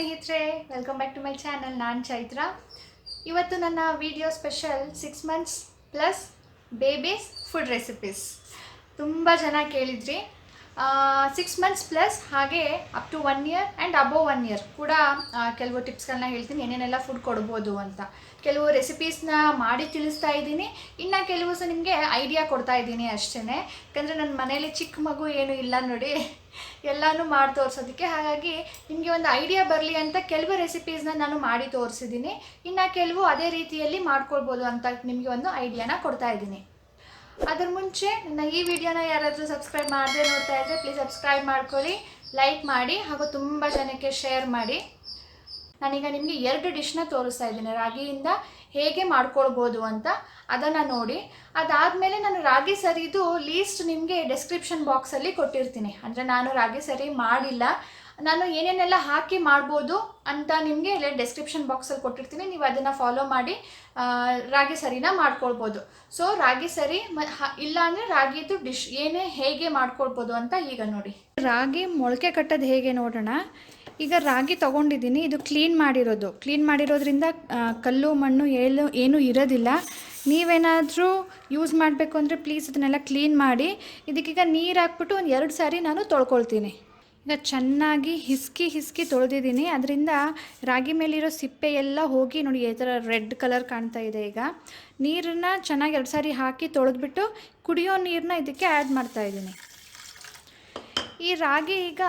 ಸ್ನೇಹಿತರೆ welcome back to my channel ನಾನು ಚೈತ್ರ. ಇವತ್ತು ನನ್ನ video special six months plus babies food recipes ತುಂಬ ಜನ ಕೇಳಿದ್ರಿ. ಸಿಕ್ಸ್ ಮಂತ್ಸ್ ಪ್ಲಸ್ ಹಾಗೆ up to one year and above one year ಕೂಡ ಕೆಲವು ಟಿಪ್ಸ್ಗಳನ್ನ ಹೇಳ್ತೀನಿ, ಏನೇನೆಲ್ಲ ಫುಡ್ ಕೊಡ್ಬೋದು ಅಂತ. ಕೆಲವು ರೆಸಿಪೀಸ್ನ ಮಾಡಿ ತಿಳಿಸ್ತಾ ಇದ್ದೀನಿ. ಇನ್ನು ಕೆಲವು ಸಹ ನಿಮಗೆ ಐಡಿಯಾ ಕೊಡ್ತಾ ಇದ್ದೀನಿ ಅಷ್ಟೇ ಯಾಕಂದರೆ ನನ್ನ ಮನೇಲಿ ಚಿಕ್ಕ ಮಗು ಏನೂ ಇಲ್ಲ ನೋಡಿ. ಎಲ್ಲನೂ ಮಾಡಿ ತೋರಿಸೋದಕ್ಕೆ. ಹಾಗಾಗಿ ನಿಮಗೆ ಒಂದು ಐಡಿಯಾ ಬರಲಿ ಅಂತ ಕೆಲವು ರೆಸಿಪೀಸ್ನ ನಾನು ಮಾಡಿ ತೋರಿಸಿದ್ದೀನಿ. ಇನ್ನು ಕೆಲವು ಅದೇ ರೀತಿಯಲ್ಲಿ ಮಾಡ್ಕೊಳ್ಬೋದು ಅಂತ ನಿಮಗೆ ಒಂದು ಐಡಿಯಾನ ಕೊಡ್ತಾ ಇದ್ದೀನಿ. ಅದ್ರ ಮುಂಚೆ ನನ್ನ ಈ ವಿಡಿಯೋನ ಯಾರಾದರೂ ಸಬ್ಸ್ಕ್ರೈಬ್ ಮಾಡದೆ ನೋಡ್ತಾ ಇದ್ದರೆ ಪ್ಲೀಸ್ ಸಬ್ಸ್ಕ್ರೈಬ್ ಮಾಡ್ಕೊಳ್ಳಿ ಲೈಕ್ ಮಾಡಿ ಹಾಗೂ ತುಂಬ ಜನಕ್ಕೆ ಶೇರ್ ಮಾಡಿ. ನಾನೀಗ ನಿಮಗೆ ಎರಡು ಡಿಶ್ನ ತೋರಿಸ್ತಾ ಇದ್ದೀನಿ. ರಾಗಿಯಿಂದ ಹೇಗೆ ಮಾಡ್ಕೊಳ್ಬೋದು ಅಂತ ಅದನ್ನು ನೋಡಿ. ಅದಾದಮೇಲೆ ನಾನು ರಾಗಿ ಸರಿದು ಲೀಸ್ಟ್ ನಿಮಗೆ ಡೆಸ್ಕ್ರಿಪ್ಷನ್ ಬಾಕ್ಸಲ್ಲಿ ಕೊಟ್ಟಿರ್ತೀನಿ. ಅಂದರೆ ನಾನು ರಾಗಿ ಸರಿ ಮಾಡಿಲ್ಲ. ನಾನು ಏನೇನೆಲ್ಲ ಹಾಕಿ ಮಾಡ್ಬೋದು ಅಂತ ನಿಮಗೆ ಇಲ್ಲಿ ಡೆಸ್ಕ್ರಿಪ್ಷನ್ ಬಾಕ್ಸಲ್ಲಿ ಕೊಟ್ಟಿರ್ತೀನಿ. ನೀವು ಅದನ್ನು ಫಾಲೋ ಮಾಡಿ ರಾಗಿ ಸರಿನ ಮಾಡ್ಕೊಳ್ಬೋದು. ಸೊ ರಾಗಿ ಸರಿ ಮ ಇಲ್ಲ ಅಂದರೆ ರಾಗಿದು ಡಿಶ್ ಏನೇ ಹೇಗೆ ಮಾಡ್ಕೊಳ್ಬೋದು ಅಂತ ಈಗ ನೋಡಿ. ರಾಗಿ ಮೊಳಕೆ ಕಟ್ಟೋದು ಹೇಗೆ ನೋಡೋಣ? ಈಗ ರಾಗಿ ತೊಗೊಂಡಿದ್ದೀನಿ. ಇದು ಕ್ಲೀನ್ ಮಾಡಿರೋದು. ಕ್ಲೀನ್ ಮಾಡಿರೋದ್ರಿಂದ ಕಲ್ಲು, ಮಣ್ಣು ಏಳು ಏನೂ ಇರೋದಿಲ್ಲ. ನೀವೇನಾದರೂ ಯೂಸ್ ಮಾಡಬೇಕು ಅಂದರೆ ಪ್ಲೀಸ್ ಇದನ್ನೆಲ್ಲ ಕ್ಲೀನ್ ಮಾಡಿ. ಇದಕ್ಕೀಗ ನೀರು ಹಾಕ್ಬಿಟ್ಟು ಒಂದು ಎರಡು ಸಾರಿ ನಾನು ತೊಳ್ಕೊಳ್ತೀನಿ. ಈಗ ಚೆನ್ನಾಗಿ ಹಿಸ್ಕಿ ಹಿಸ್ಕಿ ತೊಳೆದಿದ್ದೀನಿ. ಅದರಿಂದ ರಾಗಿ ಮೇಲಿರೋ ಸಿಪ್ಪೆ ಎಲ್ಲ ಹೋಗಿ ನೋಡಿ, ಈ ಥರ ರೆಡ್ ಕಲರ್ ಕಾಣ್ತಾ ಇದೆ ಈಗ. ನೀರನ್ನ ಚೆನ್ನಾಗಿ ಎರಡು ಸಾರಿ ಹಾಕಿ ತೊಳೆದ್ಬಿಟ್ಟು ಕುಡಿಯೋ ನೀರನ್ನ ಇದಕ್ಕೆ ಆ್ಯಡ್ ಮಾಡ್ತಾ ಇದ್ದೀನಿ. ಈ ರಾಗಿ ಈಗ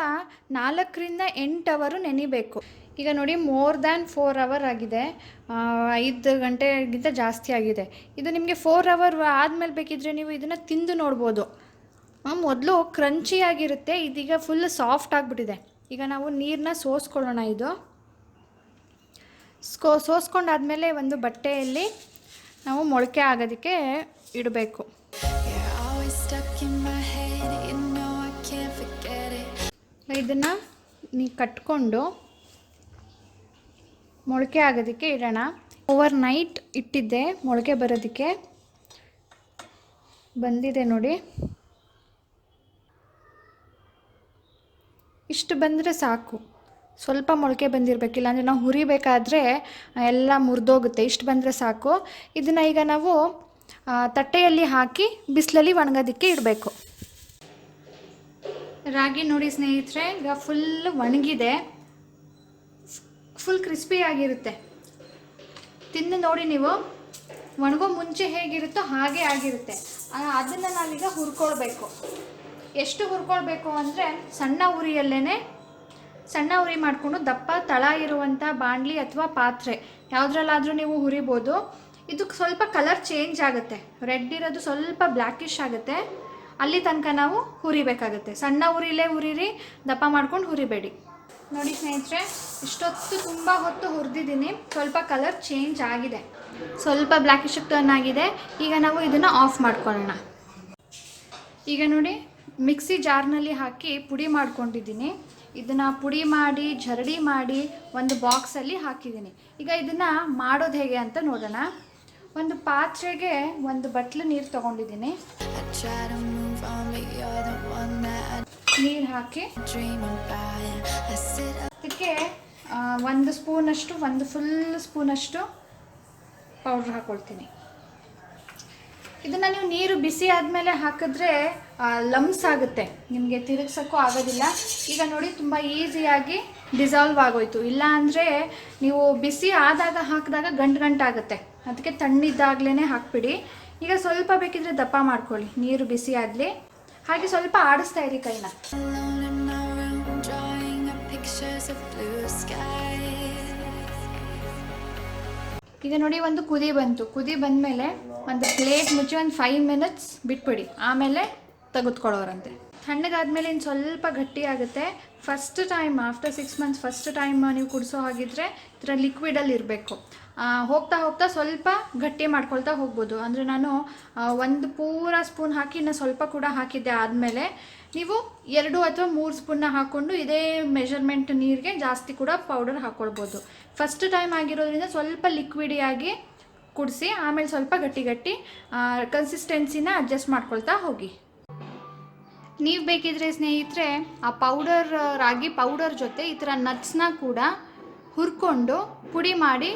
ನಾಲ್ಕರಿಂದ ಎಂಟು ಅವರು ನೆನಿಬೇಕು. ಈಗ ನೋಡಿ ಮೋರ್ ದ್ಯಾನ್ ಫೋರ್ ಅವರ್ ಆಗಿದೆ. ಐದು ಗಂಟೆಗಿಂತ ಜಾಸ್ತಿ ಆಗಿದೆ. ಇದು ನಿಮಗೆ ಫೋರ್ ಅವರ್ ಆದಮೇಲೆ ಬೇಕಿದ್ರೆ ನೀವು ಇದನ್ನು ತಿಂದು ನೋಡ್ಬೋದು. ಮೊದಲು ಕ್ರಂಚಿಯಾಗಿರುತ್ತೆ ಇದೀಗ ಫುಲ್ ಸಾಫ್ಟ್ ಆಗಿಬಿಟ್ಟಿದೆ. ಈಗ ನಾವು ನೀರನ್ನ ಸೋಸ್ಕೊಳ್ಳೋಣ ಇದು. ಸ್ಕೋ, ಸೋಸ್ಕೊಂಡಾದ್ಮೇಲೆ ಒಂದು ಬಟ್ಟೆಯಲ್ಲಿ ನಾವು ಮೊಳಕೆ ಆಗೋದಕ್ಕೆ ಇಡಬೇಕು. ಇದನ್ನು ನೀ ಕಟ್ಕೊಂಡು ಮೊಳಕೆ ಆಗೋದಕ್ಕೆ ಇಡೋಣ. ಓವರ್ ನೈಟ್ ಇಟ್ಟಿದ್ದೆ, ಮೊಳಕೆ ಬರೋದಕ್ಕೆ. ಬಂದಿದೆ ನೋಡಿ. ಇಷ್ಟು ಬಂದರೆ ಸಾಕು. ಸ್ವಲ್ಪ ಮೊಳಕೆ ಬಂದಿರಬೇಕಿಲ್ಲ ಅಂದರೆ ನಾವು ಹುರಿಬೇಕಾದ್ರೆ ಎಲ್ಲ ಮುರಿದೋಗುತ್ತೆ. ಇಷ್ಟು ಬಂದರೆ ಸಾಕು. ಇದನ್ನು ಈಗ ನಾವು ತಟ್ಟೆಯಲ್ಲಿ ಹಾಕಿ ಬಿಸಿಲಲ್ಲಿ ಒಣಗೋದಕ್ಕೆ ಇಡಬೇಕು. ರಾಗಿ ನೋಡಿ ಸ್ನೇಹಿತರೆ, ಈಗ ಫುಲ್ ಒಣಗಿದೆ. ಫುಲ್ ಕ್ರಿಸ್ಪಿ ಆಗಿರುತ್ತೆ. ತಿಂದು ನೋಡಿ ನೀವು. ಒಣಗೋ ಮುಂಚೆ ಹೇಗಿರುತ್ತೋ ಹಾಗೆ ಆಗಿರುತ್ತೆ. ಅದನ್ನು ನಾವೀಗ ಹುರ್ಕೊಳ್ಬೇಕು. ಎಷ್ಟು ಹುರ್ಕೊಳ್ಬೇಕು ಅಂದರೆ ಸಣ್ಣ ಉರಿಯಲ್ಲೇ ಸಣ್ಣ ಉರಿ ಮಾಡಿಕೊಂಡು ದಪ್ಪ ತಳ ಇರುವಂಥ ಬಾಣಲಿ ಅಥವಾ ಪಾತ್ರೆ, ಯಾವುದ್ರಲ್ಲಾದರೂ ನೀವು ಹುರಿಬೋದು. ಇದಕ್ಕೆ ಸ್ವಲ್ಪ ಕಲರ್ ಚೇಂಜ್ ಆಗುತ್ತೆ. ರೆಡ್ ಇರೋದು ಸ್ವಲ್ಪ ಬ್ಲ್ಯಾಕಿಶ್ ಆಗುತ್ತೆ. ಅಲ್ಲಿ ತನಕ ನಾವು ಹುರಿಬೇಕಾಗುತ್ತೆ. ಸಣ್ಣ ಉರಿಲೇ ಹುರಿರಿ, ದಪ್ಪ ಮಾಡ್ಕೊಂಡು ಹುರಿಬೇಡಿ. ನೋಡಿ ಸ್ನೇಹಿತರೆ, ಇಷ್ಟೊತ್ತು ತುಂಬ ಹೊತ್ತು ಹುರಿದಿದ್ದೀನಿ. ಸ್ವಲ್ಪ ಕಲರ್ ಚೇಂಜ್ ಆಗಿದೆ. ಸ್ವಲ್ಪ ಬ್ಲ್ಯಾಕಿಶ್ ಟರ್ನ್ ಆಗಿದೆ. ಈಗ ನಾವು ಇದನ್ನು ಆಫ್ ಮಾಡ್ಕೊಳ್ಳೋಣ. ಈಗ ನೋಡಿ, ಮಿಕ್ಸಿ ಜಾರ್ನಲ್ಲಿ ಹಾಕಿ ಪುಡಿ ಮಾಡ್ಕೊಂಡಿದ್ದೀನಿ. ಇದನ್ನು ಪುಡಿ ಮಾಡಿ, ಜರಡಿ ಮಾಡಿ ಒಂದು ಬಾಕ್ಸಲ್ಲಿ ಹಾಕಿದ್ದೀನಿ. ಈಗ ಇದನ್ನು ಮಾಡೋದು ಹೇಗೆ ಅಂತ ನೋಡೋಣ. ಒಂದು ಪಾತ್ರೆಗೆ ಒಂದು ಬಟ್ಲು ನೀರು ತಗೊಂಡಿದ್ದೀನಿ. ನೀರು ಹಾಕಿ ಅದಕ್ಕೆ ಒಂದು ಸ್ಪೂನಷ್ಟು, ಒಂದು ಫುಲ್ ಸ್ಪೂನಷ್ಟು ಪೌಡ್ರ್ ಹಾಕ್ಕೊಳ್ತೀನಿ ಇದನ್ನು ನೀವು ನೀರು ಬಿಸಿ ಆದಮೇಲೆ ಹಾಕಿದ್ರೆ ಲಮ್ಸ್ ಆಗುತ್ತೆ. ನಿಮಗೆ ತಿರುಗ್ಸೋಕ್ಕೂ ಆಗೋದಿಲ್ಲ. ಈಗ ನೋಡಿ, ತುಂಬ ಈಸಿಯಾಗಿ ಡಿಸಾಲ್ವ್ ಆಗೋಯ್ತು. ಇಲ್ಲ ಅಂದರೆ ನೀವು ಬಿಸಿ ಆದಾಗ ಹಾಕಿದಾಗ ಗಂಟು ಗಂಟಾಗುತ್ತೆ. ಅದಕ್ಕೆ ತಣ್ಣಿದ್ದಾಗಲೇ ಹಾಕ್ಬಿಡಿ. ಈಗ ಸ್ವಲ್ಪ ಬೇಕಿದ್ರೆ ದಪ್ಪ ಮಾಡ್ಕೊಳ್ಳಿ. ನೀರು ಬಿಸಿ ಆಗಲಿ. ಹಾಗೆ ಸ್ವಲ್ಪ ಆಡಿಸ್ತಾ ಇರಿ ಕೈನ. ಈಗ ನೋಡಿ ಒಂದು ಕುದಿ ಬಂತು. ಕುದಿ ಬಂದಮೇಲೆ ಒಂದು ಪ್ಲೇಟ್ ಮುಚ್ಚಿ ಒಂದು ಫೈವ್ ಮಿನಿಟ್ಸ್ ಬಿಟ್ಬಿಡಿ. ಆಮೇಲೆ ತೆಗೆದುಕೊಳ್ಳೋರಂತೆ. ತಣ್ಣಗಾದ್ಮೇಲೆ ಇನ್ನು ಸ್ವಲ್ಪ ಗಟ್ಟಿ ಆಗುತ್ತೆ. First time after six months first time ನೀವು ಕುಡಿಸೋ ಹಾಗಿದ್ರೆ ಈ ಥರ ಲಿಕ್ವಿಡಲ್ಲಿ ಇರಬೇಕು ಹೋಗ್ತಾ ಹೋಗ್ತಾ ಸ್ವಲ್ಪ ಗಟ್ಟಿ ಮಾಡ್ಕೊಳ್ತಾ ಹೋಗ್ಬೋದು. ಅಂದರೆ ನಾನು ಒಂದು ಪೂರ ಸ್ಪೂನ್ ಹಾಕಿ ಇನ್ನು ಸ್ವಲ್ಪ ಕೂಡ ಹಾಕಿದ್ದೆ ಆದಮೇಲೆ, ನೀವು ಎರಡು ಅಥವಾ ಮೂರು ಸ್ಪೂನ್ನ ಹಾಕ್ಕೊಂಡು ಇದೇ ಮೆಷರ್ಮೆಂಟ್ ನೀರಿಗೆ ಜಾಸ್ತಿ ಕೂಡ ಪೌಡರ್ ಹಾಕ್ಕೊಳ್ಬೋದು ಫಸ್ಟ್ ಟೈಮ್ ಆಗಿರೋದ್ರಿಂದ ಸ್ವಲ್ಪ ಲಿಕ್ವಿಡಿಯಾಗಿ ಕುಡಿಸಿ, ಆಮೇಲೆ ಸ್ವಲ್ಪ ಗಟ್ಟಿ ಗಟ್ಟಿ ಕನ್ಸಿಸ್ಟೆನ್ಸಿನ ಅಡ್ಜಸ್ಟ್ ಮಾಡ್ಕೊಳ್ತಾ ಹೋಗಿ. ನೀವು ಬೇಕಿದ್ರೆ ಸ್ನೇಹಿತರೆ, ಆ ಪೌಡರ್ ರಾಗಿ ಪೌಡರ್ ಜೊತೆ ಈ ಥರ ನಟ್ಸ್ನ ಕೂಡ ಹುರ್ಕೊಂಡು ಪುಡಿ ಮಾಡಿ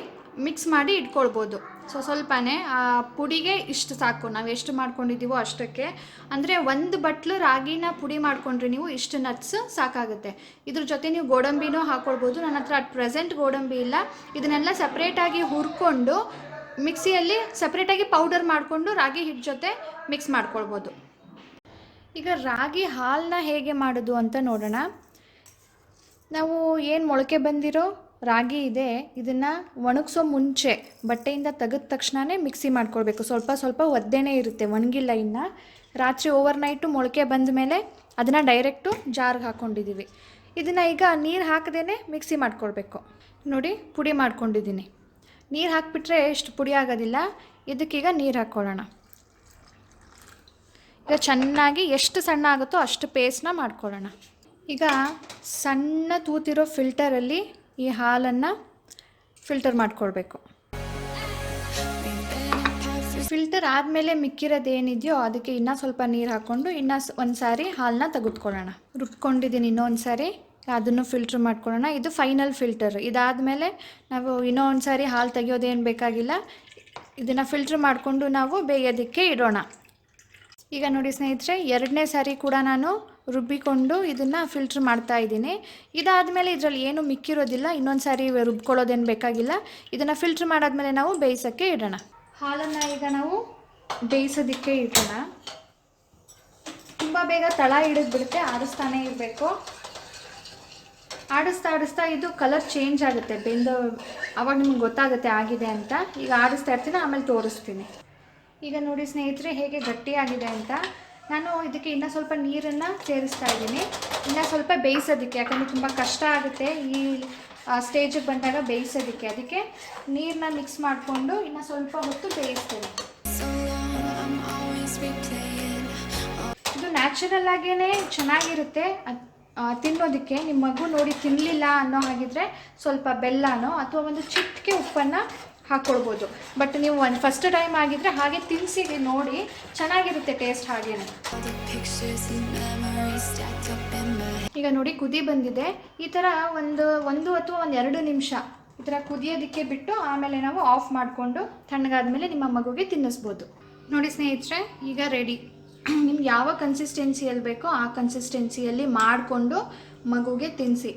ಮಿಕ್ಸ್ ಮಾಡಿ ಇಟ್ಕೊಳ್ಬೋದು. ಸೊ ಸ್ವಲ್ಪನೇ, ಆ ಪುಡಿಗೆ ಇಷ್ಟು ಸಾಕು. ನಾವು ಎಷ್ಟು ಮಾಡ್ಕೊಂಡಿದ್ದೀವೋ ಅಷ್ಟಕ್ಕೆ. ಅಂದರೆ ಒಂದು ಬಟ್ಲು ರಾಗಿನ ಪುಡಿ ಮಾಡ್ಕೊಂಡ್ರೆ ನೀವು ಇಷ್ಟು ನಟ್ಸ್ ಸಾಕಾಗುತ್ತೆ. ಇದ್ರ ಜೊತೆ ನೀವು ಗೋಡಂಬಿನೂ ಹಾಕ್ಕೊಳ್ಬೋದು ನನ್ನ ಹತ್ರ ಅಟ್ ಪ್ರೆಸೆಂಟ್ ಗೋಡಂಬಿ ಇಲ್ಲ. ಇದನ್ನೆಲ್ಲ ಸಪ್ರೇಟಾಗಿ ಹುರ್ಕೊಂಡು, ಮಿಕ್ಸಿಯಲ್ಲಿ ಸಪ್ರೇಟಾಗಿ ಪೌಡರ್ ಮಾಡಿಕೊಂಡು ರಾಗಿ ಹಿಟ್ಟು ಜೊತೆ ಮಿಕ್ಸ್ ಮಾಡ್ಕೊಳ್ಬೋದು. ಈಗ ರಾಗಿ ಹಾಲನ್ನ ಹೇಗೆ ಮಾಡೋದು ಅಂತ ನೋಡೋಣ. ನಾವು ಏನು ಮೊಳಕೆ ಬಂದಿರೋ ರಾಗಿ ಇದೆ, ಇದನ್ನು ಒಣಗಿಸೋ ಮುಂಚೆ ಬಟ್ಟೆಯಿಂದ ತೆಗೆದ ತಕ್ಷಣವೇ ಮಿಕ್ಸಿ ಮಾಡ್ಕೊಳ್ಬೇಕು. ಸ್ವಲ್ಪ ಸ್ವಲ್ಪ ಒದ್ದೆನೇ ಇರುತ್ತೆ ಒಣಗಿಲ್ಲ ಇನ್ನು. ರಾತ್ರಿ ಓವರ್ ನೈಟು ಮೊಳಕೆ ಬಂದ ಮೇಲೆ ಅದನ್ನು ಡೈರೆಕ್ಟು ಜಾರ್ಗೆ ಹಾಕ್ಕೊಂಡಿದ್ದೀವಿ ಇದನ್ನು ಈಗ ನೀರು ಹಾಕದೇ ಮಿಕ್ಸಿ ಮಾಡ್ಕೊಳ್ಬೇಕು. ನೋಡಿ, ಪುಡಿ ಮಾಡ್ಕೊಂಡಿದ್ದೀನಿ ನೀರು ಹಾಕಿಬಿಟ್ರೆ ಎಷ್ಟು ಪುಡಿ ಆಗೋದಿಲ್ಲ. ಇದಕ್ಕೀಗ ನೀರು ಹಾಕ್ಕೊಳ್ಳೋಣ. ಈಗ ಚೆನ್ನಾಗಿ ಎಷ್ಟು ಸಣ್ಣ ಆಗುತ್ತೋ ಅಷ್ಟು ಪೇಸ್ಟ್ನ ಮಾಡ್ಕೊಳ್ಳೋಣ. ಈಗ ಸಣ್ಣ ತೂತಿರೋ ಫಿಲ್ಟರಲ್ಲಿ ಈ ಹಾಲನ್ನು ಫಿಲ್ಟರ್ ಮಾಡಿಕೊಳ್ಬೇಕು. ಫಿಲ್ಟರ್ ಆದಮೇಲೆ ಮಿಕ್ಕಿರೋದು ಏನಿದೆಯೋ ಅದಕ್ಕೆ ಇನ್ನೂ ಸ್ವಲ್ಪ ನೀರು ಹಾಕ್ಕೊಂಡು ಇನ್ನೂ ಒಂದು ಸಾರಿ ಹಾಲನ್ನ ತೆಗೆದುಕೊಳ್ಳೋಣ. ರುಬ್ಕೊಂಡಿದ್ದೀನಿ ಇನ್ನೊಂದು ಸಾರಿ ಅದನ್ನು ಫಿಲ್ಟ್ರ್ ಮಾಡ್ಕೊಳ್ಳೋಣ. ಇದು ಫೈನಲ್ ಫಿಲ್ಟರ್ ಇದಾದಮೇಲೆ ನಾವು ಇನ್ನೂ ಒಂದು ಸಾರಿ ಹಾಲು ತೆಗೆಯೋದೇನು ಬೇಕಾಗಿಲ್ಲ, ಇದನ್ನು ಫಿಲ್ಟ್ರ್ ಮಾಡಿಕೊಂಡು ನಾವು ಬೇಯೋದಕ್ಕೆ ಇಡೋಣ. ಈಗ ನೋಡಿ ಸ್ನೇಹಿತರೆ, ಎರಡನೇ ಸಾರಿ ಕೂಡ ನಾನು ರುಬ್ಬಿಕೊಂಡು ಇದನ್ನು ಫಿಲ್ಟ್ರ್ ಮಾಡ್ತಾ ಇದ್ದೀನಿ. ಇದಾದಮೇಲೆ ಇದರಲ್ಲಿ ಏನು ಮಿಕ್ಕಿರೋದಿಲ್ಲ, ಇನ್ನೊಂದು ಸಾರಿ ರುಬ್ಕೊಳ್ಳೋದೇನು ಬೇಕಾಗಿಲ್ಲ. ಇದನ್ನು ಫಿಲ್ಟ್ರ್ ಮಾಡಾದ್ಮೇಲೆ ನಾವು ಬೇಯಿಸೋಕ್ಕೆ ಇಡೋಣ. ಹಾಲನ್ನು ಈಗ ನಾವು ಬೇಯಿಸೋದಕ್ಕೆ ಇಡೋಣ. ತುಂಬ ಬೇಗ ತಳ ಹಿಡಿದ್ಬಿಡುತ್ತೆ ಆಡಿಸ್ತಾನೆ ಇರಬೇಕು. ಆಡಿಸ್ತಾ ಆಡಿಸ್ತಾ ಇದು ಕಲರ್ ಚೇಂಜ್ ಆಗುತ್ತೆ, ಬೆಂದ ಅವಾಗ ನಿಮ್ಗೆ ಗೊತ್ತಾಗುತ್ತೆ ಆಗಿದೆ ಅಂತ. ಈಗ ಆಡಿಸ್ತಾ ಇರ್ತೀನಿ, ಆಮೇಲೆ ತೋರಿಸ್ತೀನಿ. ಈಗ ನೋಡಿ ಸ್ನೇಹಿತರೆ, ಹೇಗೆ ಗಟ್ಟಿಯಾಗಿದೆ ಅಂತ. ನಾನು ಇದಕ್ಕೆ ಇನ್ನೂ ಸ್ವಲ್ಪ ನೀರನ್ನು ಸೇರಿಸ್ತಾ ಇದ್ದೀನಿ. ಇನ್ನೂ ಸ್ವಲ್ಪ ಬೇಯಿಸೋದಕ್ಕೆ, ಯಾಕಂದರೆ ತುಂಬ ಕಷ್ಟ ಆಗುತ್ತೆ ಈ ಸ್ಟೇಜಿಗೆ ಬಂದಾಗ ಬೇಯಿಸೋದಕ್ಕೆ. ಅದಕ್ಕೆ ನೀರನ್ನ ಮಿಕ್ಸ್ ಮಾಡಿಕೊಂಡು ಇನ್ನೂ ಸ್ವಲ್ಪ ಹೊತ್ತು ಬೇಯಿಸ್ತೀನಿ. ಇದು ನ್ಯಾಚುರಲ್ ಆಗೇ ಚೆನ್ನಾಗಿರುತ್ತೆ. ತಿನ್ನೋದಕ್ಕೆ. ನಿಮ್ಮ ಮಗು ನೋಡಿ ತಿನ್ನಲಿಲ್ಲ ಅನ್ನೋ ಹಾಗಿದ್ರೆ ಸ್ವಲ್ಪ ಬೆಲ್ಲನೋ ಅಥವಾ ಒಂದು ಚಿಟಿಕೆ ಉಪ್ಪನ್ನು ಹಾಕ್ಕೊಳ್ಬೋದು ಬಟ್ ನೀವು ಒಂದು ಫಸ್ಟ್ ಟೈಮ್ ಆಗಿದ್ರೆ ಹಾಗೆ ತಿನ್ನಿಸಿ ನೋಡಿ ಚೆನ್ನಾಗಿರುತ್ತೆ ಟೇಸ್ಟ್ ಹಾಗೆ. ಈಗ ನೋಡಿ ಕುದಿ ಬಂದಿದೆ. ಈ ಥರ ಒಂದು ಒಂದು ಅಥವಾ ಒಂದು ಎರಡು ನಿಮಿಷ ಈ ಥರ ಕುದಿಯೋದಕ್ಕೆ ಬಿಟ್ಟು ಆಮೇಲೆ ನಾವು ಆಫ್ ಮಾಡಿಕೊಂಡು ತಣ್ಣಗಾದ್ಮೇಲೆ ನಿಮ್ಮ ಮಗುಗೆ ತಿನ್ನಿಸ್ಬೋದು. ನೋಡಿ ಸ್ನೇಹಿತರೆ, ಈಗ ರೆಡಿ ನಿಮ್ಗೆ ಯಾವ ಕನ್ಸಿಸ್ಟೆನ್ಸಿಯಲ್ಲಿ ಬೇಕೋ ಆ ಕನ್ಸಿಸ್ಟೆನ್ಸಿಯಲ್ಲಿ ಮಾಡಿಕೊಂಡು ಮಗುಗೆ ತಿನ್ನಿಸಿ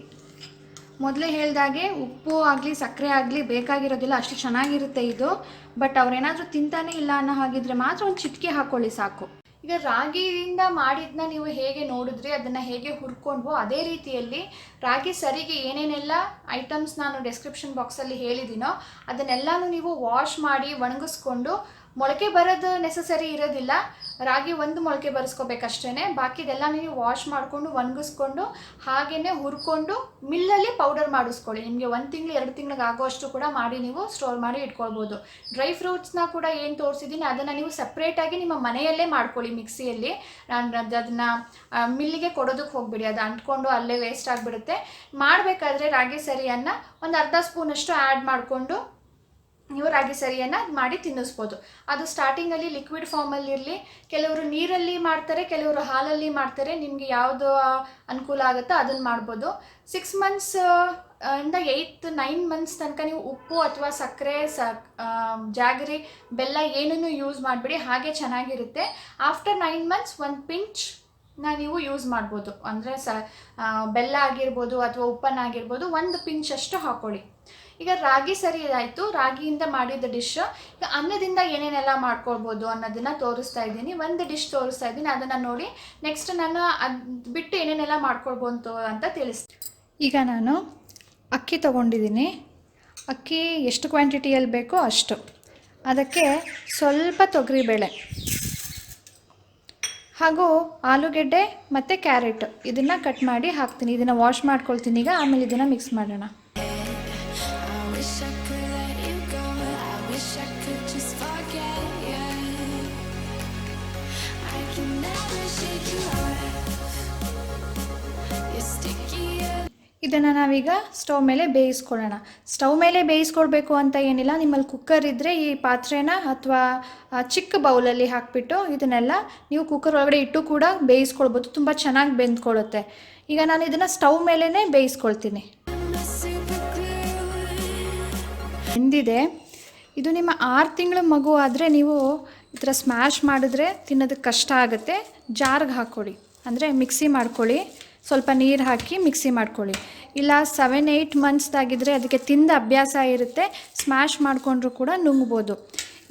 ಮೊದಲೇ ಹೇಳಿದಾಗೆ ಉಪ್ಪು ಆಗಲಿ, ಸಕ್ಕರೆ ಆಗಲಿ ಬೇಕಾಗಿರೋದಿಲ್ಲ ಅಷ್ಟು ಚೆನ್ನಾಗಿರುತ್ತೆ ಇದು. ಬಟ್ ಅವ್ರೇನಾದರೂ ತಿಂತಾನೆ ಇಲ್ಲ ಅನ್ನೋ ಹಾಗಿದ್ರೆ ಮಾತ್ರ ಒಂದು ಚಿಟಿಕೆ ಹಾಕ್ಕೊಳ್ಳಿ ಸಾಕು. ಈಗ ರಾಗಿಯಿಂದ ಮಾಡಿದ್ನ ನೀವು ಹೇಗೆ ನೋಡಿದ್ರಿ? ಅದನ್ನು ಹೇಗೆ ಹುರ್ಕೊಂಡ್ವೋ ಅದೇ ರೀತಿಯಲ್ಲಿ ರಾಗಿ ಸರಿಗೆ ಏನೇನೆಲ್ಲ ಐಟಮ್ಸ್ ನಾನು ಡೆಸ್ಕ್ರಿಪ್ಷನ್ ಬಾಕ್ಸಲ್ಲಿ ಹೇಳಿದ್ದೀನೋ ಅದನ್ನೆಲ್ಲನೂ ನೀವು ವಾಶ್ ಮಾಡಿ, ಒಣಗಿಸ್ಕೊಂಡು ಮೊಳಕೆ ಬರೋದು ನೆಸಸರಿ ಇರೋದಿಲ್ಲ. ರಾಗಿ ಒಂದು ಮೊಳಕೆ ಬರೆಸ್ಕೋಬೇಕಷ್ಟೇ ಬಾಕಿದೆಲ್ಲ ನೀವು ವಾಶ್ ಮಾಡಿಕೊಂಡು ಒಣಗಿಸ್ಕೊಂಡು ಹಾಗೆಯೇ ಹುರ್ಕೊಂಡು ಮಿಲ್ಲಲ್ಲಿ ಪೌಡರ್ ಮಾಡಿಸ್ಕೊಳ್ಳಿ. ನಿಮಗೆ ಒಂದು ತಿಂಗಳು, ಎರಡು ತಿಂಗಳಿಗೆ ಆಗೋಷ್ಟು ಕೂಡ ಮಾಡಿ ನೀವು ಸ್ಟೋರ್ ಮಾಡಿ ಇಟ್ಕೊಳ್ಬೋದು. ಡ್ರೈ ಫ್ರೂಟ್ಸ್ನ ಕೂಡ ಏನು ತೋರಿಸಿದ್ದೀನಿ ಅದನ್ನು ನೀವು ಸಪ್ರೇಟಾಗಿ ನಿಮ್ಮ ಮನೆಯಲ್ಲೇ ಮಾಡ್ಕೊಳ್ಳಿ ಮಿಕ್ಸಿಯಲ್ಲಿ. ನಾನು ಅದನ್ನು ಮಿಲ್ಲಿಗೆ ಕೊಡೋದಕ್ಕೆ ಹೋಗ್ಬಿಡಿ. ಅದು ಅಂಟ್ಕೊಂಡು ಅಲ್ಲೇ ವೇಸ್ಟ್ ಆಗಿಬಿಡುತ್ತೆ. ಮಾಡಬೇಕಾದ್ರೆ ರಾಗಿ ಸರಿಯನ್ನು ಒಂದು ಅರ್ಧ ಸ್ಪೂನಷ್ಟು ಆ್ಯಡ್ ಮಾಡಿಕೊಂಡು ನೀವು ರಾಗಿ ಸರಿಯನ್ನು ಮಾಡಿ ತಿನ್ನಿಸ್ಬೋದು. ಅದು ಸ್ಟಾರ್ಟಿಂಗಲ್ಲಿ ಲಿಕ್ವಿಡ್ ಫಾರ್ಮಲ್ಲಿ ಇರಲಿ, ಕೆಲವರು ನೀರಲ್ಲಿ ಮಾಡ್ತಾರೆ, ಕೆಲವರು ಹಾಲಲ್ಲಿ ಮಾಡ್ತಾರೆ, ನಿಮಗೆ ಯಾವುದು ಅನುಕೂಲ ಆಗುತ್ತೋ ಅದನ್ನು ಮಾಡ್ಬೋದು. ಸಿಕ್ಸ್ ಮಂತ್ಸ್ ಇಂದ ಏಯ್ತ್ ನೈನ್ ಮಂತ್ಸ್ ತನಕ ನೀವು ಉಪ್ಪು ಅಥವಾ ಸಕ್ಕರೆ, ಸಕ್ ಜಾಗರಿ, ಬೆಲ್ಲ ಏನನ್ನು ಯೂಸ್ ಮಾಡಿಬಿಡಿ, ಹಾಗೆ ಚೆನ್ನಾಗಿರುತ್ತೆ. ಆಫ್ಟರ್ ನೈನ್ ಮಂತ್ಸ್ ಒಂದು ಪಿಂಚ್ ನಾ ನೀವು ಯೂಸ್ ಮಾಡ್ಬೋದು. ಅಂದರೆ ಸ ಬೆಲ್ಲ ಆಗಿರ್ಬೋದು ಅಥವಾ ಉಪ್ಪನ್ನಾಗಿರ್ಬೋದು, ಒಂದು ಪಿಂಚ್ ಅಷ್ಟು ಹಾಕೊಳ್ಳಿ. ಈಗ ರಾಗಿ ಸರಿ ಆಯಿತು. ರಾಗಿಯಿಂದ ಮಾಡಿದ ಡಿಶ್ ಈಗ ಅನ್ನದಿಂದ ಏನೇನೆಲ್ಲ ಮಾಡ್ಕೊಳ್ಬೋದು ಅನ್ನೋದನ್ನ ತೋರಿಸ್ತಾ ಇದ್ದೀನಿ. ಒಂದು ಡಿಶ್ ತೋರಿಸ್ತಾ ಇದ್ದೀನಿ. ಅದನ್ನು ನೋಡಿ ನೆಕ್ಸ್ಟ್ ನಾನು ಅದು ಬಿಟ್ಟು ಏನೇನೆಲ್ಲ ಮಾಡ್ಕೊಳ್ಬೋದು ಅಂತ ತಿಳಿಸ್ತೀನಿ ಈಗ ನಾನು ಅಕ್ಕಿ ತಗೊಂಡಿದ್ದೀನಿ. ಅಕ್ಕಿ ಎಷ್ಟು ಕ್ವಾಂಟಿಟಿಯಲ್ಲಿ ಬೇಕೋ ಅಷ್ಟು. ಅದಕ್ಕೆ ಸ್ವಲ್ಪ ತೊಗರಿಬೇಳೆ. ಹಾಗೂ ಆಲೂಗೆಡ್ಡೆ ಮತ್ತು ಕ್ಯಾರೆಟ್. ಇದನ್ನು ಕಟ್ ಮಾಡಿ ಹಾಕ್ತೀನಿ. ಇದನ್ನು ವಾಶ್ ಮಾಡ್ಕೊಳ್ತೀನಿ. ಈಗ ಆಮೇಲೆ ಇದನ್ನು ಮಿಕ್ಸ್ ಮಾಡೋಣ. Wish I could let you go. I wish I could just forget you. I can never shake you off. You're sticky. ಇದನ್ನು ನಾವೀಗ ಸ್ಟವ್ ಮೇಲೆ ಬೇಯಿಸ್ಕೊಳ್ಳೋಣ ಸ್ಟವ್ ಮೇಲೆ ಬೇಯಿಸ್ಕೊಳ್ಬೇಕು ಅಂತ ಏನಿಲ್ಲ ನಿಮ್ಮಲ್ಲಿ ಕುಕ್ಕರ್ ಇದ್ದರೆ ಈ ಪಾತ್ರೆನ ಅಥವಾ ಚಿಕ್ಕ ಬೌಲಲ್ಲಿ ಹಾಕಿಬಿಟ್ಟು ಇದನ್ನೆಲ್ಲ ನೀವು ಕುಕ್ಕರ್ ಒಳಗಡೆ ಇಟ್ಟು ಕೂಡ ಬೇಯಿಸ್ಕೊಳ್ಬೋದು ತುಂಬ ಚೆನ್ನಾಗಿ ಬೆಂದ್ಕೊಳ್ಳುತ್ತೆ ಈಗ ನಾನು ಇದನ್ನು ಸ್ಟವ್ ಮೇಲೇ ಬೇಯಿಸ್ಕೊಳ್ತೀನಿ ಹಿಂದಿದೆ. ಇದು ನಿಮ್ಮ ಆರು ತಿಂಗಳ ಮಗು ಆದರೆ ನೀವು ಈ ಥರ ಸ್ಮ್ಯಾಶ್ ಮಾಡಿದ್ರೆ ತಿನ್ನೋದಕ್ಕೆ ಕಷ್ಟ ಆಗುತ್ತೆ. ಜಾರ್ಗೆ ಹಾಕ್ಕೊಳ್ಳಿ. ಅಂದರೆ ಮಿಕ್ಸಿ ಮಾಡ್ಕೊಳ್ಳಿ. ಸ್ವಲ್ಪ ನೀರು ಹಾಕಿ ಮಿಕ್ಸಿ ಮಾಡ್ಕೊಳ್ಳಿ. ಇಲ್ಲ ಸೆವೆನ್ ಏಯ್ಟ್ ಮಂತ್ಸ್ದಾಗಿದ್ದರೆ ಅದಕ್ಕೆ ತಿಂದ ಅಭ್ಯಾಸ ಇರುತ್ತೆ. ಸ್ಮ್ಯಾಶ್ ಮಾಡಿಕೊಂಡ್ರೂ ಕೂಡ ನುಂಗ್ಬೋದು.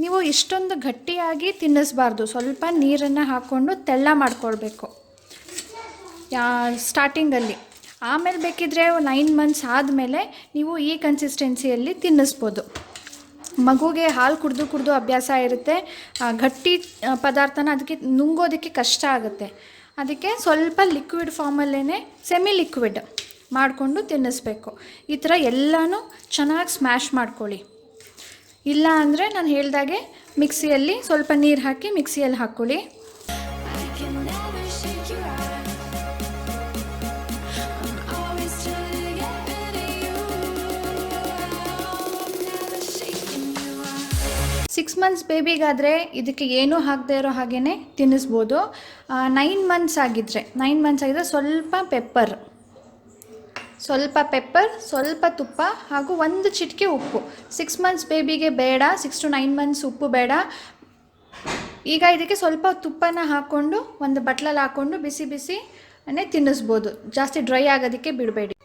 ನೀವು ಇಷ್ಟೊಂದು ಗಟ್ಟಿಯಾಗಿ ತಿನ್ನಿಸ್ಬಾರ್ದು. ಸ್ವಲ್ಪ ನೀರನ್ನು ಹಾಕ್ಕೊಂಡು ತೆಳ್ಳ ಮಾಡ್ಕೊಳ್ಬೇಕು. ಸ್ಟಾರ್ಟಿಂಗಲ್ಲಿ ಆಮೇಲೆ ಬೇಕಿದ್ರೆ ನೈನ್ ಮಂತ್ಸ್ ಆದಮೇಲೆ ನೀವು ಈ ಕನ್ಸಿಸ್ಟೆನ್ಸಿಯಲ್ಲಿ ತಿನ್ನಿಸ್ಬೋದು. ಮಗುಗೆ ಹಾಲು ಕುಡಿದು ಕುಡಿದು ಅಭ್ಯಾಸ ಇರುತ್ತೆ. ಗಟ್ಟಿ ಪದಾರ್ಥನ ಅದಕ್ಕೆ ನುಂಗೋದಕ್ಕೆ ಕಷ್ಟ ಆಗುತ್ತೆ. ಅದಕ್ಕೆ ಸ್ವಲ್ಪ ಲಿಕ್ವಿಡ್ ಫಾರ್ಮಲ್ಲೇ ಸೆಮಿ ಲಿಕ್ವಿಡ್ ಮಾಡಿಕೊಂಡು ತಿನ್ನಿಸ್ಬೇಕು. ಈ ಥರ ಎಲ್ಲನೂ ಚೆನ್ನಾಗಿ ಸ್ಮ್ಯಾಶ್ ಮಾಡ್ಕೊಳ್ಳಿ. ಇಲ್ಲ ಅಂದರೆ ನಾನು ಹೇಳ್ದಾಗೆ ಮಿಕ್ಸಿಯಲ್ಲಿ ಸ್ವಲ್ಪ ನೀರು ಹಾಕಿ ಮಿಕ್ಸಿಯಲ್ಲಿ ಹಾಕ್ಕೊಳ್ಳಿ. ಸಿಕ್ಸ್ ಮಂತ್ಸ್ ಬೇಬಿಗಾದರೆ ಇದಕ್ಕೆ ಏನೂ ಹಾಕದೇ ಇರೋ ಹಾಗೇ ತಿನ್ನಿಸ್ಬೋದು. ನೈನ್ ಮಂತ್ಸ್ ಆಗಿದ್ದರೆ ನೈನ್ ಮಂತ್ಸ್ ಆಗಿದ್ರೆ ಸ್ವಲ್ಪ ಪೆಪ್ಪರ್ ಸ್ವಲ್ಪ ಪೆಪ್ಪರ್ ಸ್ವಲ್ಪ ತುಪ್ಪ ಹಾಗೂ ಒಂದು ಚಿಟಿಕೆ ಉಪ್ಪು. ಸಿಕ್ಸ್ ಮಂತ್ಸ್ ಬೇಬಿಗೆ ಬೇಡ ಸಿಕ್ಸ್ ಟು ನೈನ್ ಮಂತ್ಸ್ ಉಪ್ಪು ಬೇಡ. ಈಗ ಇದಕ್ಕೆ ಸ್ವಲ್ಪ ತುಪ್ಪನ ಹಾಕ್ಕೊಂಡು ಒಂದು ಬಟ್ಲಲ್ಲಿ ಹಾಕ್ಕೊಂಡು ಬಿಸಿ ಬಿಸಿ ತಿನ್ನಿಸ್ಬೋದು. ಜಾಸ್ತಿ ಡ್ರೈ ಆಗೋದಕ್ಕೆ ಬಿಡಬೇಡಿ.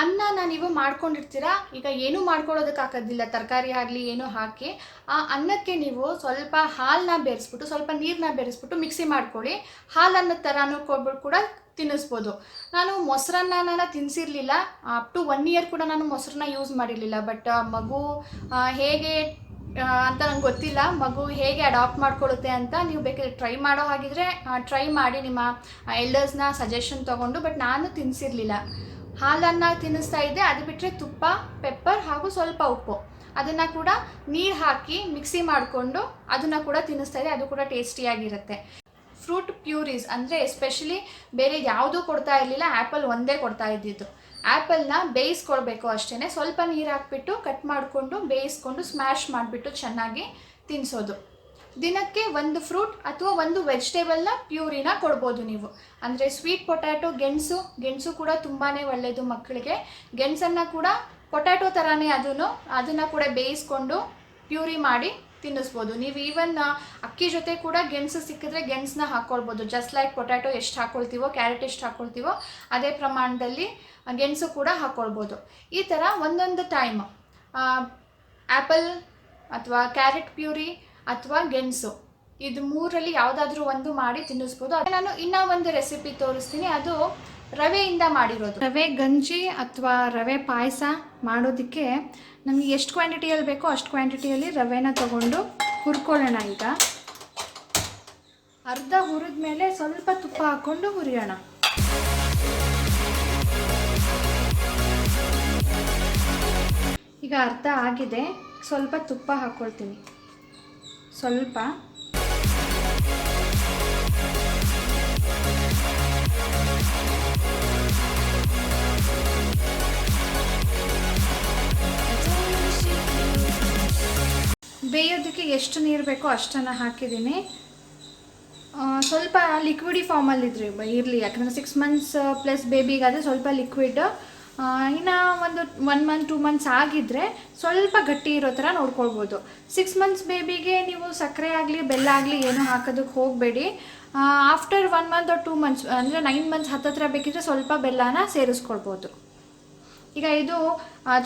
ಅನ್ನನ ನೀವು ಮಾಡ್ಕೊಂಡಿರ್ತೀರಾ? ಈಗ ಏನೂ ಮಾಡ್ಕೊಳ್ಳೋದಕ್ಕಾಗೋದಿಲ್ಲ ತರಕಾರಿ ಆಗಲಿ, ಏನೂ ಹಾಕಿ, ಆ ಅನ್ನಕ್ಕೆ ನೀವು ಸ್ವಲ್ಪ ಹಾಲನ್ನ ಬೆರೆಸ್ಬಿಟ್ಟು, ಸ್ವಲ್ಪ ನೀರನ್ನ ಬೆರೆಸ್ಬಿಟ್ಟು ಮಿಕ್ಸಿ ಮಾಡ್ಕೊಳ್ಳಿ. ಹಾಲನ್ನ ಥರನೂ ಕೊಟ್ಬಿಟ್ಟು ಕೂಡ ತಿನ್ನಿಸ್ಬೋದು. ನಾನು ಮೊಸರನ್ನ ತಿನ್ನಿಸಿರ್ಲಿಲ್ಲ ಅಪ್ ಟು ಒನ್ ಇಯರ್ ಕೂಡ ನಾನು ಮೊಸರನ್ನ ಯೂಸ್ ಮಾಡಿರಲಿಲ್ಲ. ಬಟ್ ಮಗು ಹೇಗೆ ಅಂತ ನಂಗೆ ಗೊತ್ತಿಲ್ಲ. ಮಗು ಹೇಗೆ ಅಡಾಪ್ಟ್ ಮಾಡ್ಕೊಳ್ಳುತ್ತೆ ಅಂತ ನೀವು ಬೇಕಾದ್ರೆ ಟ್ರೈ ಮಾಡೋ ಹಾಗಿದ್ರೆ ಟ್ರೈ ಮಾಡಿ ನಿಮ್ಮ ಎಲ್ಡರ್ಸ್ನ ಸಜೆಷನ್ ತೊಗೊಂಡು. ಬಟ್ ನಾನು ತಿನ್ನಿಸಿರ್ಲಿಲ್ಲ ಹಾಲನ್ನು ತಿನ್ನಿಸ್ತಾ ಇದ್ದೆ ಅದು ಬಿಟ್ಟರೆ ತುಪ್ಪ ಪೆಪ್ಪರ್ ಹಾಗೂ ಸ್ವಲ್ಪ ಉಪ್ಪು. ಅದನ್ನು ಕೂಡ ನೀರು ಹಾಕಿ ಮಿಕ್ಸಿ ಮಾಡಿಕೊಂಡು ಅದನ್ನು ಕೂಡ ತಿನ್ನಿಸ್ತಾ ಇದ್ದೆ ಅದು ಕೂಡ ಟೇಸ್ಟಿಯಾಗಿರುತ್ತೆ ಫ್ರೂಟ್ ಪ್ಯೂರೀಸ್ ಅಂದರೆ ಎಸ್ಪೆಷಲಿ ಬೇರೆ ಯಾವುದೂ ಕೊಡ್ತಾ ಇರಲಿಲ್ಲ ಆ್ಯಪಲ್ ಒಂದೇ ಕೊಡ್ತಾ ಇದ್ದಿದ್ದು. ಆ್ಯಪಲ್ನ ಬೇಯಿಸ್ಕೊಳ್ಬೇಕು ಅಷ್ಟೇ ಸ್ವಲ್ಪ ನೀರು ಹಾಕ್ಬಿಟ್ಟು ಕಟ್ ಮಾಡಿಕೊಂಡು ಬೇಯಿಸ್ಕೊಂಡು ಸ್ಮ್ಯಾಶ್ ಮಾಡಿಬಿಟ್ಟು ಚೆನ್ನಾಗಿ ತಿನ್ನಿಸೋದು ದಿನಕ್ಕೆ ಒಂದು ಫ್ರೂಟ್ ಅಥವಾ ಒಂದು ವೆಜಿಟೇಬಲ್ನ ಪ್ಯೂರಿನ ಕೊಡ್ಬೋದು ನೀವು. ಅಂದರೆ ಸ್ವೀಟ್ ಪೊಟ್ಯಾಟೊ, ಗೆಣಸು ಗೆಣಸು ಕೂಡ ತುಂಬಾ ಒಳ್ಳೆಯದು ಮಕ್ಕಳಿಗೆ. ಗೆಣಸನ್ನು ಕೂಡ ಪೊಟ್ಯಾಟೊ ಥರನೇ ಅದನ್ನು ಅದನ್ನು ಕೂಡ ಬೇಯಿಸ್ಕೊಂಡು ಪ್ಯೂರಿ ಮಾಡಿ ತಿನ್ನಿಸ್ಬೋದು. ನೀವು ಈವನ್ ಅಕ್ಕಿ ಜೊತೆ ಕೂಡ ಗೆಣಸು ಸಿಕ್ಕಿದ್ರೆ ಗೆಣಸನ್ನ ಹಾಕ್ಕೊಳ್ಬೋದು ಜಸ್ಟ್ ಲೈಕ್ ಪೊಟ್ಯಾಟೊ ಎಷ್ಟು ಹಾಕ್ಕೊಳ್ತೀವೋ ಕ್ಯಾರೆಟ್ ಎಷ್ಟು ಹಾಕ್ಕೊಳ್ತೀವೋ ಅದೇ ಪ್ರಮಾಣದಲ್ಲಿ ಗೆಣಸು ಕೂಡ ಹಾಕ್ಕೊಳ್ಬೋದು ಈ ಥರ ಒಂದೊಂದು ಟೈಮ್ ಆ್ಯಪಲ್ ಅಥವಾ ಕ್ಯಾರೆಟ್ ಪ್ಯೂರಿ ಅಥವಾ ಗೆಣಸು. ಇದು ಮೂರಲ್ಲಿ ಯಾವುದಾದ್ರೂ ಒಂದು ಮಾಡಿ ತಿನ್ನಿಸ್ಬೋದು. ಅದೇ ನಾನು ಇನ್ನೂ ಒಂದು ರೆಸಿಪಿ ತೋರಿಸ್ತೀನಿ. ಅದು ರವೆಯಿಂದ ಮಾಡಿರೋದು. ರವೆ ಗಂಜಿ ಅಥವಾ ರವೆ ಪಾಯಸ ಮಾಡೋದಕ್ಕೆ ನಮಗೆ ಎಷ್ಟು ಕ್ವಾಂಟಿಟಿಯಲ್ಲಿ ಬೇಕೋ ಅಷ್ಟು ಕ್ವಾಂಟಿಟಿಯಲ್ಲಿ ರವೆನ ತಗೊಂಡು ಹುರ್ಕೊಳ್ಳೋಣ ಈಗ. ಅರ್ಧ ಹುರಿದ ಮೇಲೆ ಸ್ವಲ್ಪ ತುಪ್ಪ ಹಾಕ್ಕೊಂಡು ಹುರಿಯೋಣ. ಈಗ ಅರ್ಧ ಆಗಿದೆ. ಸ್ವಲ್ಪ ತುಪ್ಪ ಹಾಕ್ಕೊಳ್ತೀನಿ ಸ್ವಲ್ಪ. ಬೇಯೋದಕ್ಕೆ ಎಷ್ಟು ನೀರು ಬೇಕೋ ಅಷ್ಟನ್ನು ಹಾಕಿದ್ದೀನಿ. ಸ್ವಲ್ಪ ಲಿಕ್ವಿಡಿ ಫಾರ್ಮಲ್ಲಿದ್ರಿ ಇರಲಿ, ಯಾಕಂದರೆ ಸಿಕ್ಸ್ ಮಂತ್ಸ್ ಪ್ಲಸ್ ಬೇಬಿಗಾದರೆ ಸ್ವಲ್ಪ ಲಿಕ್ವಿಡ್ ಒಂದು ಒನ್ ಮಂತ್ ಟೂ ಮಂತ್ಸ್ ಆಗಿದ್ರೆ ಸ್ವಲ್ಪ ಗಟ್ಟಿ ಇರೋ ಥರ ನೋಡ್ಕೊಳ್ಬೋದು. ಸಿಕ್ಸ್ ಮಂತ್ಸ್ ಬೇಬಿಗೆ ನೀವು ಸಕ್ಕರೆ ಆಗಲಿ, ಬೆಲ್ಲ ಆಗಲಿ ಏನೂ ಹಾಕೋದಕ್ಕೆ ಹೋಗಬೇಡಿ. After one month or two months ಅಂದರೆ ನೈನ್ ಮಂತ್ಸ್ ಹತ್ತತ್ರ ಬೇಕಿದ್ರೆ ಸ್ವಲ್ಪ ಬೆಲ್ಲನ ಸೇರಿಸ್ಕೊಳ್ಬೋದು. ಈಗ ಇದು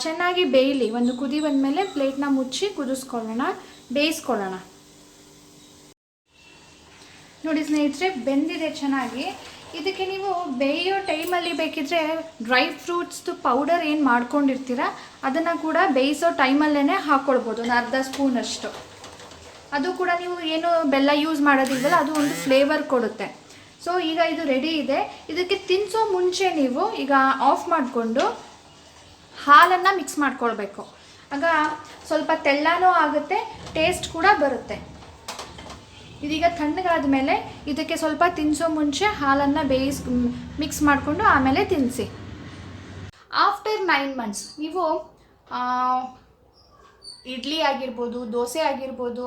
ಚೆನ್ನಾಗಿ ಬೇಯಲಿ. ಒಂದು ಕುದಿ ಬಂದಮೇಲೆ ಪ್ಲೇಟ್ನ ಮುಚ್ಚಿ ಕುದಿಸ್ಕೊಳ್ಳೋಣ, ಬೇಯಿಸ್ಕೊಳ್ಳೋಣ. ನೋಡಿ ಸ್ನೇಹಿತರೆ, ಬೆಂದಿದೆ ಚೆನ್ನಾಗಿ. ಇದಕ್ಕೆ ನೀವು ಬೇಯೋ ಟೈಮಲ್ಲಿ ಬೇಕಿದ್ರೆ ಡ್ರೈ ಫ್ರೂಟ್ಸ್ದು ಪೌಡರ್ ಏನು ಮಾಡ್ಕೊಂಡಿರ್ತೀರ, ಅದನ್ನು ಕೂಡ ಬೇಯಿಸೋ ಟೈಮಲ್ಲೇ ಹಾಕ್ಕೊಳ್ಬೋದು ಒಂದು ಅರ್ಧ ಸ್ಪೂನಷ್ಟು ಅದು ಕೂಡ ನೀವು ಏನು ಬೆಲ್ಲ ಯೂಸ್ ಮಾಡೋದಿಲ್ವಲ್ಲ, ಅದು ಒಂದು ಫ್ಲೇವರ್ ಕೊಡುತ್ತೆ. ಸೊ ಈಗ ಇದು ರೆಡಿ ಇದೆ. ಇದಕ್ಕೆ ತಿನ್ನಿಸೋ ಮುಂಚೆ ನೀವು ಈಗ ಆಫ್ ಮಾಡಿಕೊಂಡು ಹಾಲನ್ನು ಮಿಕ್ಸ್ ಮಾಡ್ಕೊಳ್ಬೇಕು. ಆಗ ಸ್ವಲ್ಪ ತೆಳ್ಳನೂ ಆಗುತ್ತೆ ಟೇಸ್ಟ್ ಕೂಡ ಬರುತ್ತೆ. ಇದೀಗ ತಣ್ಣಗಾದ ಮೇಲೆ ಇದಕ್ಕೆ ಸ್ವಲ್ಪ ತಿನ್ನಿಸೋ ಮುಂಚೆ ಹಾಲನ್ನು ಬೇಯಿಸ್ ಮಿಕ್ಸ್ ಮಾಡಿಕೊಂಡು ಆಮೇಲೆ ತಿನ್ನಿಸಿ ಆಫ್ಟರ್ ನೈನ್ ಮಂತ್ಸ್ ನೀವು ಇಡ್ಲಿ ಆಗಿರ್ಬೋದು, ದೋಸೆ ಆಗಿರ್ಬೋದು,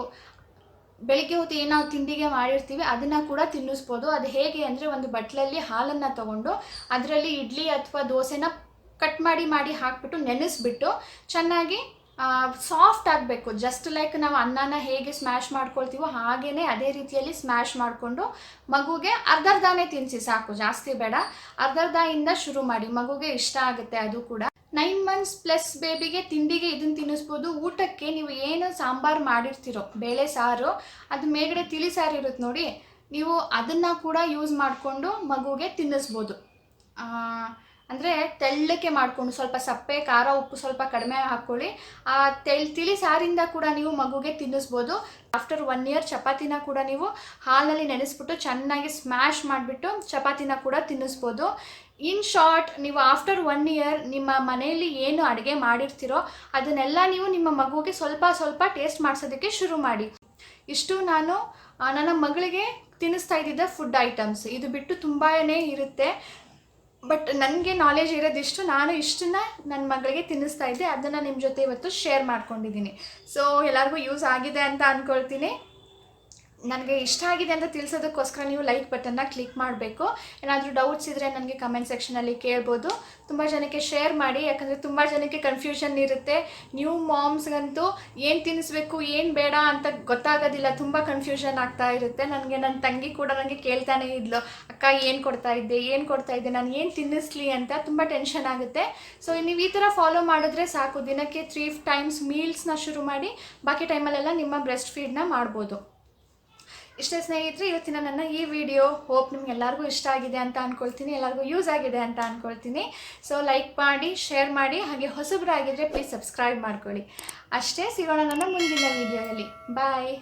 ಬೆಳಿಗ್ಗೆ ಹೊತ್ತು ಏನು ನಾವು ತಿಂಡಿಗೆ ಮಾಡಿರ್ತೀವಿ, ಅದನ್ನು ಕೂಡ ತಿನ್ನಿಸ್ಬೋದು. ಅದು ಹೇಗೆ ಅಂದರೆ ಒಂದು ಬಟ್ಲಲ್ಲಿ ಹಾಲನ್ನು ತಗೊಂಡು ಅದರಲ್ಲಿ ಇಡ್ಲಿ ಅಥವಾ ದೋಸೆನ ಕಟ್ ಮಾಡಿ ಮಾಡಿ ಹಾಕ್ಬಿಟ್ಟು ನೆನೆಸ್ಬಿಟ್ಟು ಚೆನ್ನಾಗಿ ಸಾಫ್ಟ್ ಆಗಬೇಕು. ಜಸ್ಟ್ ಲೈಕ್ ನಾವು ಅನ್ನನ ಹೇಗೆ ಸ್ಮ್ಯಾಶ್ ಮಾಡ್ಕೊಳ್ತೀವೋ ಹಾಗೇ ಅದೇ ರೀತಿಯಲ್ಲಿ ಸ್ಮ್ಯಾಶ್ ಮಾಡಿಕೊಂಡು ಮಗುಗೆ ಅರ್ಧರ್ಧನೇ ತಿನ್ನಿಸಿ ಸಾಕು. ಜಾಸ್ತಿ ಬೇಡ. ಅರ್ಧರ್ಧದಿಂದ ಶುರು ಮಾಡಿ. ಮಗುಗೆ ಇಷ್ಟ ಆಗುತ್ತೆ ಅದು ಕೂಡ. ನೈನ್ ಮಂತ್ಸ್ ಪ್ಲಸ್ ಬೇಬಿಗೆ ತಿಂಡಿಗೆ ಇದನ್ನು ತಿನ್ನಿಸ್ಬೋದು. ಊಟಕ್ಕೆ ನೀವು ಏನು ಸಾಂಬಾರು ಮಾಡಿರ್ತೀರೋ, ಬೇಳೆ ಸಾರು, ಅದು ಮೇಗಡೆ ತಿಳಿ ಸಾರು ಇರುತ್ತೆ ನೋಡಿ, ನೀವು ಅದನ್ನು ಕೂಡ ಯೂಸ್ ಮಾಡಿಕೊಂಡು ಮಗುಗೆ ತಿನ್ನಿಸ್ಬೋದು. ಅಂದರೆ ತೆಳ್ಳಕ್ಕೆ ಮಾಡಿಕೊಂಡು ಸ್ವಲ್ಪ ಸಪ್ಪೆ, ಖಾರ, ಉಪ್ಪು ಸ್ವಲ್ಪ ಕಡಿಮೆ ಹಾಕ್ಕೊಳ್ಳಿ ಆ ತೆಳ್, ತಿಳಿ ಸಾರಿಂದ ಕೂಡ ನೀವು ಮಗುಗೆ ತಿನ್ನಿಸ್ಬೋದು. ಆಫ್ಟರ್ ಒನ್ ಇಯರ್ ಚಪಾತಿನ ಕೂಡ ನೀವು ಹಾಲಲ್ಲಿ ನೆನೆಸ್ಬಿಟ್ಟು ಚೆನ್ನಾಗಿ ಸ್ಮ್ಯಾಶ್ ಮಾಡಿಬಿಟ್ಟು ಚಪಾತಿನ ಕೂಡ ತಿನ್ನಿಸ್ಬೋದು. ಇನ್ ಶಾರ್ಟ್ ನೀವು ಆಫ್ಟರ್ ಒನ್ ಇಯರ್ ನಿಮ್ಮ ಮನೆಯಲ್ಲಿ ಏನು ಅಡುಗೆ ಮಾಡಿರ್ತೀರೋ ಅದನ್ನೆಲ್ಲ ನೀವು ನಿಮ್ಮ ಮಗುಗೆ ಸ್ವಲ್ಪ ಸ್ವಲ್ಪ ಟೇಸ್ಟ್ ಮಾಡಿಸೋದಕ್ಕೆ ಶುರು ಮಾಡಿ. ಇಷ್ಟು ನಾನು ನನ್ನ ಮಗಳಿಗೆ ತಿನ್ನಿಸ್ತಾ ಇದ್ದಿದ್ದ ಫುಡ್ ಐಟಮ್ಸ್ ಇದು ಬಿಟ್ಟು ತುಂಬಾ ಇರುತ್ತೆ. ಬಟ್ ನನಗೆ ನಾಲೆಜ್ ಇರೋದಿಷ್ಟು ನಾನು ಇಷ್ಟನ್ನ ನನ್ನ ಮಗಳಿಗೆ ತಿನ್ನಿಸ್ತಾ ಇದ್ದೆ ಅದನ್ನು ನಿಮ್ಮ ಜೊತೆ ಇವತ್ತು ಶೇರ್ ಮಾಡ್ಕೊಂಡಿದ್ದೀನಿ. ಸೊ ಎಲ್ಲರಿಗೂ ಯೂಸ್ ಆಗಿದೆ ಅಂತ ಅಂದ್ಕೊಳ್ತೀನಿ ನನಗೆ ಇಷ್ಟ ಆಗಿದೆ ಅಂತ ತಿಳಿಸೋದಕ್ಕೋಸ್ಕರ ನೀವು ಲೈಕ್ ಬಟನ್ನ ಕ್ಲಿಕ್ ಮಾಡಬೇಕು. ಏನಾದರೂ ಡೌಟ್ಸ್ ಇದ್ದರೆ ನನಗೆ ಕಮೆಂಟ್ ಸೆಕ್ಷನಲ್ಲಿ ಕೇಳ್ಬೋದು. ತುಂಬ ಜನಕ್ಕೆ ಶೇರ್ ಮಾಡಿ, ಯಾಕಂದರೆ ತುಂಬ ಜನಕ್ಕೆ ಕನ್ಫ್ಯೂಷನ್ ಇರುತ್ತೆ. ನ್ಯೂ ಮಾಮ್ಸ್ಗಂತೂ ಏನು ತಿನ್ನಿಸ್ಬೇಕು ಏನು ಬೇಡ ಅಂತ ಗೊತ್ತಾಗೋದಿಲ್ಲ. ತುಂಬ ಕನ್ಫ್ಯೂಷನ್ ಆಗ್ತಾ ಇರುತ್ತೆ. ನನಗೆ ನನ್ನ ತಂಗಿ ಕೂಡ ನನಗೆ ಕೇಳ್ತಾನೆ ಇದ್ಲು, ಅಕ್ಕ, ಏನು ಕೊಡ್ತಾ ಇದ್ದೆ, ಏನು ಕೊಡ್ತಾ ಇದ್ದೆ, ನಾನು ಏನು ತಿನ್ನಿಸ್ಲಿ ಅಂತ ತುಂಬ ಟೆನ್ಷನ್ ಆಗುತ್ತೆ. ಸೊ ನೀವು ಈ ಥರ ಫಾಲೋ ಮಾಡಿದ್ರೆ ಸಾಕು. ದಿನಕ್ಕೆ ತ್ರೀ ಟೈಮ್ಸ್ ಮೀಲ್ಸ್ನ ಶುರು ಮಾಡಿ, ಬಾಕಿ ಟೈಮಲ್ಲೆಲ್ಲ ನಿಮ್ಮ ಬ್ರೆಸ್ಟ್ ಫೀಡ್ನ ಮಾಡ್ಬೋದು. ಇಷ್ಟೇ ಸ್ನೇಹಿತರೆ, ಇವತ್ತಿನ ನನ್ನ ಈ ವಿಡಿಯೋ ಹೋಪ್ ನಿಮ್ಗೆ ಎಲ್ಲರಿಗೂ ಇಷ್ಟ ಆಗಿದೆ ಅಂತ ಅಂದ್ಕೊಳ್ತೀನಿ ಎಲ್ಲರಿಗೂ ಯೂಸ್ ಆಗಿದೆ ಅಂತ ಅಂದ್ಕೊಳ್ತೀನಿ ಸೊ ಲೈಕ್ ಮಾಡಿ ಶೇರ್ ಮಾಡಿ, ಹಾಗೆ ಹೊಸಬ್ರಾಗಿದ್ದರೆ ಪ್ಲೀಸ್ ಸಬ್ಸ್ಕ್ರೈಬ್ ಮಾಡ್ಕೊಳ್ಳಿ. ಅಷ್ಟೇ ಸಿಗೋಣ ನನ್ನ ಮುಂದಿನ ವಿಡಿಯೋದಲ್ಲಿ ಬಾಯ್